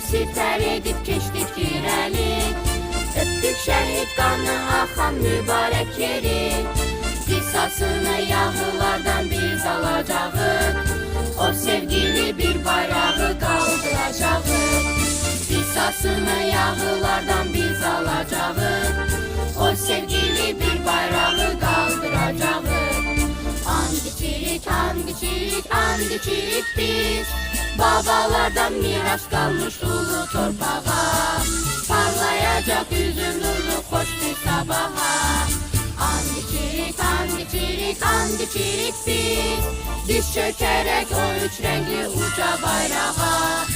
siper edip geçtik gireli Öptük şehit kanı akan mübarek yeri. Kısasını yahılardan biz alacağız. O sevgili bir bayrağı kaldıracağız. Kısasını yahılardan biz alacağız. O sevgili bir bayrağı kaldıracağız. Hangi çirik, hangi çirik, hangi çirik biz Babalardan miras kalmış ulu torpağa Parlayacak yüzün nuru hoş bir sabaha çirik, hangi çirik biz Diz çökerek o üç renkli uca bayrağa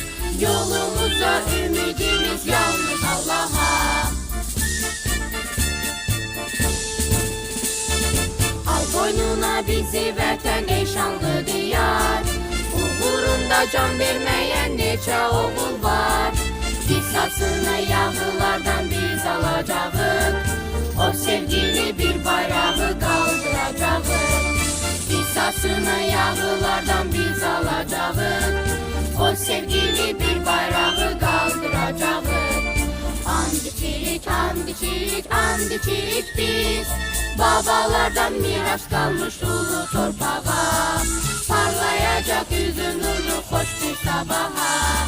Yolumuza ümidimiz yalnız Allah'a. Al boynuna bizi verten ey şanlı Uğrunda can vermeyen nice oğul var? Kısasını yahılardan biz alacağız. O sevgili bir bayrağı kaldıracağız. Kısasını yahılardan biz alacağız. O sevgili bir bayrağı kaldıracağız. Hangi çirik, hangi çirik, hangi çirik biz. Babalardan miras kalmış ulu torpağa. Parlayacak yüzün bir sabaha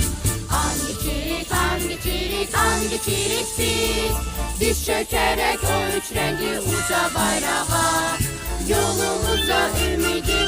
çirik, hangi çirik biz Diz çökerek o üç renkli uca bayrağa Yolumuza Allah'a